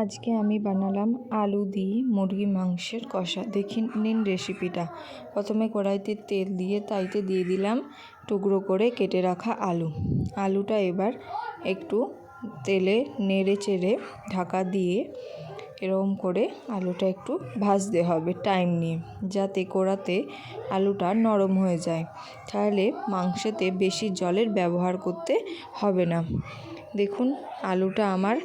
আজকে আমি বানালাম আলু দিয়ে মুরগি মাংসের কষা। দেখে নিন রেসিপিটা প্রথমে কড়াইতে তেল দিয়ে তাইতে দিয়ে দিলাম টুকরো করে কেটে রাখা আলু। আলুটা এবার একটু তেলে নেড়ে চেড়ে ঢাকা দিয়ে এরকম করে আলুটা একটু ভাজতে হবে টাইম নিয়ে, যাতে কড়াতে আলুটা নরম হয়ে যায়। তাহলে মাংসতে বেশি জলের ব্যবহার করতে হবে না। দেখুন, আলুটা আমার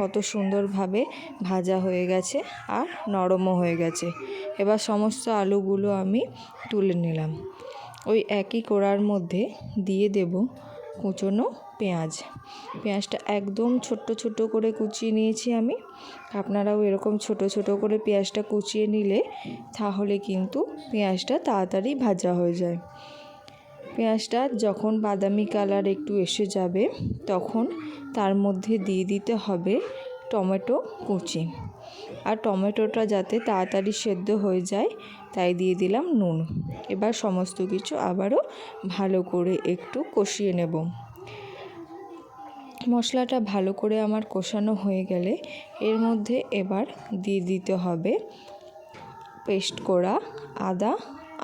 কত সুন্দরভাবে ভাজা হয়ে গেছে আর নরমও হয়ে গেছে। এবার সমস্ত আলুগুলো আমি তুলে নিলাম। ওই একই কড়ার মধ্যে দিয়ে দেব কুচনো পেঁয়াজ। পেঁয়াজটা একদম ছোট্ট ছোট্ট করে কুচিয়ে নিয়েছি আমি। আপনারাও এরকম ছোট ছোট করে পেঁয়াজটা কুচিয়ে নিলে তাহলে কিন্তু পেঁয়াজটা তাড়াতাড়ি ভাজা হয়ে যায়। পেঁয়াজটা যখন বাদামি কালার একটু এসে যাবে, তখন তার মধ্যে দিয়ে দিতে হবে টমেটো কুচি। আর টমেটোটা যাতে তাড়াতাড়ি সেদ্ধ হয়ে যায়, তাই দিয়ে দিলাম নুন। এবার সমস্ত কিছু আবারও ভালো করে একটু কষিয়ে নেব। মশলাটা ভালো করে আমার কষানো হয়ে গেলে এর মধ্যে এবার দিয়ে দিতে হবে পেস্ট করা আদা,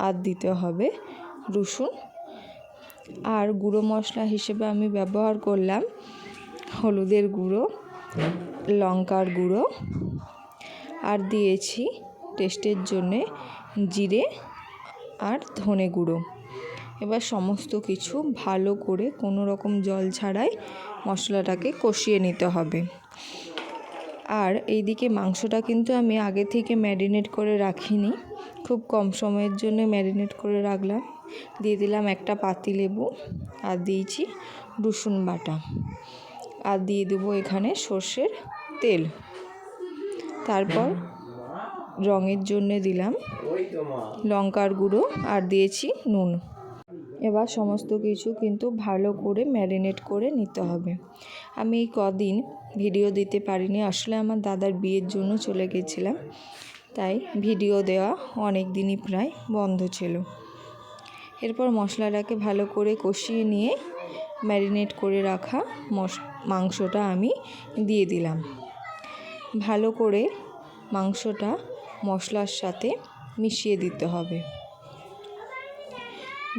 আর দিতে হবে রসুন আর গুঁড়ো মশলা হিসেবে আমি ব্যবহার করলাম হলুদের গুঁড়ো, লঙ্কার গুঁড়ো, আর দিয়েছি টেস্টের জন্যে জিরে আর ধনে গুঁড়ো। এবার সমস্ত কিছু ভালো করে কোনো রকম জল ছাড়াই মশলাটাকে কষিয়ে নিতে হবে। আর এইদিকে মাংসটা কিন্তু আমি আগে থেকে ম্যারিনেট করে রাখিনি। খুব কম সময়ের জন্য ম্যারিনেট করে রাখলাম। দিয়ে দিলাম একটা পাতি লেবু আর দিয়েছি রসুন বাটা। আর দিয়ে দেবো এখানে সর্ষের তেল। তারপর রঙের জন্যে দিলাম লঙ্কার গুঁড়ো আর দিয়েছি নুন। এবার সমস্ত কিছু কিন্তু ভালো করে ম্যারিনেট করে নিতে হবে। আমি এই কদিন ভিডিও দিতে পারিনি, আসলে আমার দাদার বিয়ের জন্য চলে গেছিলাম। তাই ভিডিও দেওয়া অনেক দিনই প্রায় বন্ধ ছিল। এরপর মশলাটাকে ভালো করে কষিয়ে নিয়ে ম্যারিনেট করে রাখা মাংসটা আমি দিয়ে দিলাম। ভালো করে মাংসটা মশলার সাথে মিশিয়ে দিতে হবে।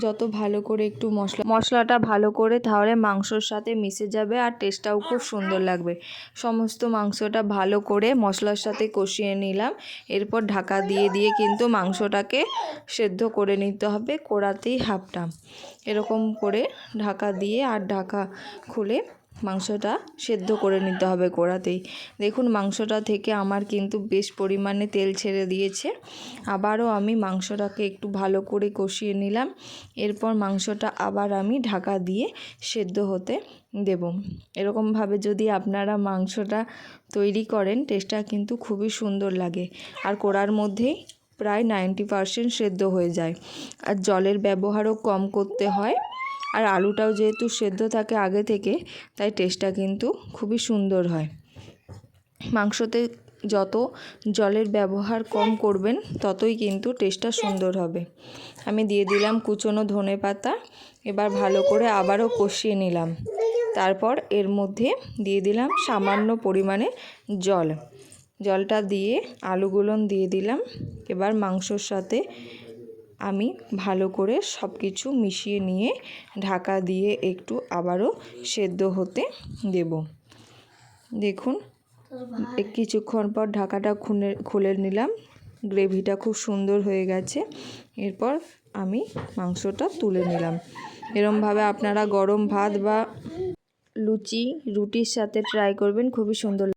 যত ভালো করে একটু মশলা, মশলাটা ভালো করে তাহলে মাংসর সাথে মিশে যাবে আর টেস্টটাও খুব সুন্দর লাগবে। সমস্ত মাংসটা ভালো করে মশলার সাথে কষিয়ে নিলাম। এরপর ঢাকা দিয়ে দিয়ে কিন্তু মাংসটাকে সেদ্ধ করে নিতে হবে কোড়াতেই হাফটা এরকম করে ঢাকা দিয়ে আর ঢাকা খুলে মাংসটা সেদ্ধ করে নিতে হবে কড়াতেই দেখুন, মাংসটা থেকে আমার কিন্তু বেশ পরিমাণে তেল ছেড়ে দিয়েছে। আবারও আমি মাংসটাকে একটু ভালো করে কষিয়ে নিলাম। এরপর মাংসটা আবার আমি ঢাকা দিয়ে সেদ্ধ হতে দেব। এরকমভাবে যদি আপনারা মাংসটা তৈরি করেন টেস্টটা কিন্তু খুবই সুন্দর লাগে। আর কড়ার মধ্যেই প্রায় নাইনটি পারসেন্ট সেদ্ধ হয়ে যায়। আর জলের ব্যবহারও কম করতে হয়। আর আলুটাও যেহেতু সেদ্ধ থাকে আগে থেকে, তাই টেস্টটা কিন্তু খুবই সুন্দর হয়। মাংসতে যত জলের ব্যবহার কম করবেন, ততই কিন্তু টেস্টটা সুন্দর হবে। আমি দিয়ে দিলাম কুচনো ধনে পাতা, এবার ভালো করে আবারও কষিয়ে নিলাম। তারপর এর মধ্যে দিয়ে দিলাম সামান্য পরিমাণে জল। জলটা দিয়ে আলুগুলো দিয়ে দিলাম। এবার মাংসর সাথে আমি ভালো করে সব কিছু মিশিয়ে নিয়ে ঢাকা দিয়ে একটু আবারও সেদ্ধ হতে দেব। দেখুন কিছুক্ষণ পর ঢাকাটা খুলে খুলে নিলাম। গ্রেভিটা খুব সুন্দর হয়ে গেছে। এরপর আমি মাংসটা তুলে নিলাম। এরমভাবে আপনারা গরম ভাত বা লুচি, রুটির সাথে ট্রাই করবেন, খুবই সুন্দর